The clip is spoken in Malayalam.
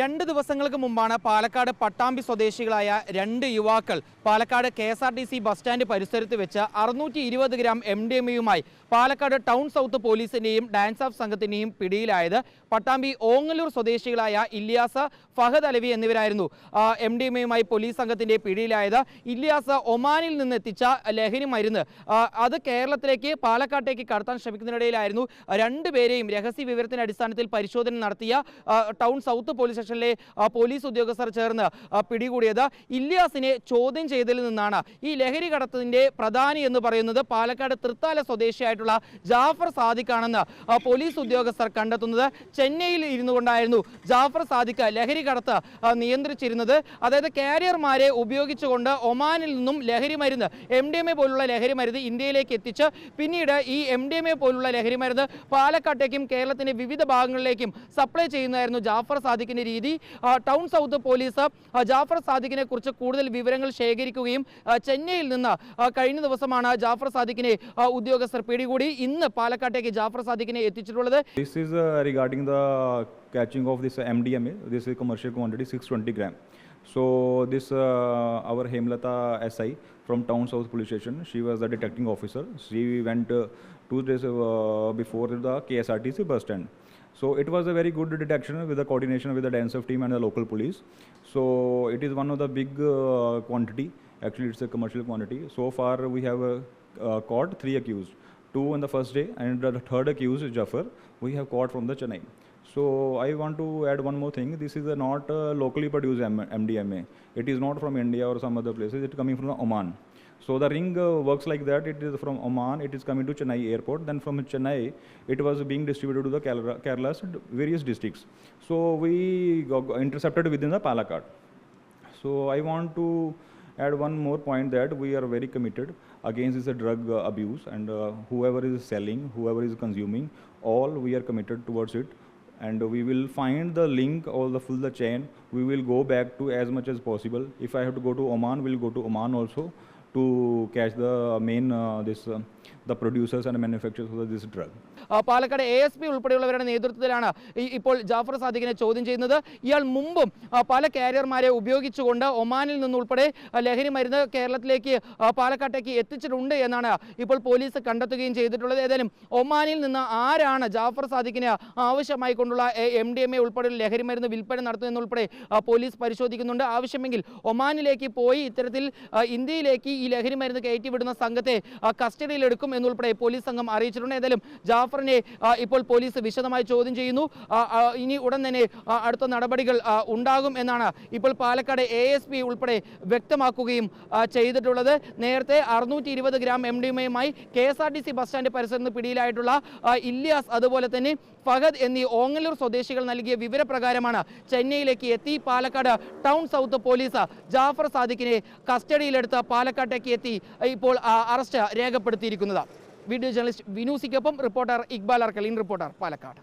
രണ്ട് ദിവസങ്ങൾക്ക് മുമ്പാണ് പാലക്കാട് പട്ടാമ്പി സ്വദേശികളായ രണ്ട് യുവാക്കൾ Palakkad K S R T C bus stand പരിസരത്ത് വെച്ച് അറുന്നൂറ്റി ഇരുപത് ഗ്രാം എം ഡി എമ്മയുമായി പാലക്കാട് ടൗൺ സൗത്ത് പോലീസിന്റെയും ഡാൻസ് ഓഫ് സംഘത്തിന്റെയും പിടിയിലായത് പട്ടാമ്പി ഓങ്ങല്ലൂർ സ്വദേശികളായ ഇല്യാസ് ഫഹദ് അലവി എന്നിവരായിരുന്നു. എം ഡി എമ്മയുമായി പോലീസ് സംഘത്തിന്റെ പിടിയിലായത് ഇല്യാസ് ഒമാനിൽ നിന്ന് എത്തിച്ച ലഹരി മരുന്ന്. അത് കേരളത്തിലേക്ക് പാലക്കാട്ടേക്ക് കടത്താൻ ശ്രമിക്കുന്നതിനിടയിലായിരുന്നു. രണ്ടുപേരെയും രഹസ്യ വിവരത്തിന്റെ അടിസ്ഥാനത്തിൽ പരിശോധന നടത്തിയ ടൗൺ സൗത്ത് പോലീസ് സ്റ്റേഷനിലെ പോലീസ് ഉദ്യോഗസ്ഥർ ചേർന്ന് പിടികൂടിയത്. ഇല്യാസിനെ ചോദ്യം ചെയ്തതിൽ നിന്നാണ്. ഈ ലഹരി കടത്തതിന്റെ പ്രധാനി എന്ന് പറയുന്നത് പാലക്കാട് തൃത്താല സ്വദേശിയായിട്ടുള്ള ജാഫർ സാദിഖാണെന്ന് പോലീസ് ഉദ്യോഗസ്ഥർ കണ്ടെത്തുന്നത്. ചെന്നൈയിൽ ഇരുന്നു കൊണ്ടായിരുന്നു ജാഫർ സാദിഖ് ലഹരി കടത്ത് നിയന്ത്രിച്ചിരുന്നത്. അതായത് കാരിയർമാരെ ഉപയോഗിച്ചുകൊണ്ട് ഒമാനിൽ നിന്നും ലഹരി മരുന്ന് എം ഡി എം എ പോലുള്ള ലഹരി മരുന്ന് ഇന്ത്യയിലേക്ക് എത്തിച്ച് പിന്നീട് ഈ എം ഡി എം എ പോലുള്ള ലഹരി മരുന്ന് പാലക്കാട്ടേക്കും കേരളത്തിന്റെ വിവിധ ഭാഗങ്ങളിലേക്കും സപ്ലൈ ചെയ്യുന്നതായിരുന്നു ജാഫർ സാദിഖിന്റെ രീതി ടൗൺ സൗത്ത് പോലീസ് ജാഫർ സാദിഖിനെ കുറിച്ച് കൂടുതൽ വിവരങ്ങൾ ശേഖരിക്കുകയും ചെന്നൈയിൽ നിന്ന് കഴിഞ്ഞ ദിവസമാണ് ജാഫർ സാദിഖിനെ ഉദ്യോഗസ്ഥർ പിടികൂടി ഇന്ന് പാലക്കാട്ടേക്ക് ജാഫർ സാദിഖിനെ എത്തിച്ചിട്ടുള്ളത് This is uh, regarding the catching of this MDMA. This is commercial quantity 620 gram. So this uh, our Hemlata SI from Town South Police Station. She was the detecting officer. She went uh, two days uh, before the KSRTC bus stand. So it was a very good detection with the coordination with the dance team and the local police. So it is one of the big quantity. Actually, it's a commercial quantity. So far, we have caught three accused. Two on the first day, and the third accused, Jafar, we have caught from the Chennai. So I want to add one more thing. This is not locally produced M- MDMA. It is not from India or some other places. It's coming from Oman. So the ring uh, works like that. It is from Oman. It is coming to Chennai airport. Then from Chennai, it was being distributed to the Kerala, Kerala's various districts. So we got, intercepted within the Palakkad. So I want to add one more point that we are very committed against this drug uh, abuse and uh, whoever is selling, whoever is consuming, all we are committed towards it. And we will find the link or the full the chain. We will go back to as much as possible. If I have to go to Oman, we'll go to Oman also to catch the main uh, this uh, the producers and manufacturers of this drug. Palakkad A S P ഉൾപ്പെടെയുള്ളവരുടെ നേതൃത്വത്തിലാണ് ഇപ്പോൾ ജാഫർ സാദിഖിനെ ചോദ്യം ചെയ്യുന്നത്. ഇയാൾ മുമ്പും പല കാരിയർമാരെ ഉപയോഗിച്ചുകൊണ്ട് ഒമാനിൽ നിന്നുൾപ്പെടെ ലഹരി മരുന്ന് കേരളത്തിലേക്ക് പാലക്കാട്ടേക്ക് എത്തിച്ചിട്ടുണ്ട് എന്നാണ് ഇപ്പോൾ പോലീസ് കണ്ടെത്തുകയും ചെയ്തിട്ടുള്ളത്. ഏതായാലും ഒമാനിൽ നിന്ന് ആരാണ് ജാഫർ സാദിഖിന് ആവശ്യമായി കൊണ്ടുള്ള എം ഡി എം എ ഉൾപ്പെടെയുള്ള ലഹരി മരുന്ന് വിൽപ്പന നടത്തുന്നതെന്നുൾപ്പെടെ പോലീസ് പരിശോധിക്കുന്നുണ്ട്. ആവശ്യമെങ്കിൽ ഒമാനിലേക്ക് പോയി ഇത്തരത്തിൽ ഇന്ത്യയിലേക്ക് ഈ ലഹരി മരുന്ന് കയറ്റിവിടുന്ന സംഘത്തെ കസ്റ്റഡിയിലെടുക്കും എന്നുൾപ്പെടെ പോലീസ് സംഘം അറിയിച്ചിട്ടുണ്ട്. ഏതായാലും ജാഫറിനെ ആ, ഇപ്പോൾ പോലീസ് വിശദമായി ചോദ്യം ചെയ്യുന്നു. ഇനി ഉടൻ തന്നെ അടുത്ത നടപടികൾ ഉണ്ടാകും എന്നാണ് ഇപ്പോൾ പാലക്കാട് എ എസ് പി ഉൾപ്പെടെ വ്യക്തമാക്കുകയും ചെയ്തിട്ടുള്ളത്. നേരത്തെ അറുന്നൂറ്റി ഇരുപത് gram M D എമ്മയുമായി K S R T C bus stand പരിസരത്ത് പിടിയിലായിട്ടുള്ള ഇല്യാസ് അതുപോലെ തന്നെ ഫഹദ് എന്നീ ഓങ്ങല്ലൂർ സ്വദേശികൾ നൽകിയ വിവരപ്രകാരമാണ് ചെന്നൈയിലേക്ക് എത്തി. Palakkad town south police Jafar സാദിഖിനെ കസ്റ്റഡിയിലെടുത്ത് പാലക്കാട്ടേക്ക് എത്തി ഇപ്പോൾ അറസ്റ്റ് രേഖപ്പെടുത്തിയിരിക്കുന്നത്. Video journalist വിനൂസിക്കൊപ്പം reporter Iqbal in reporter Palakkad.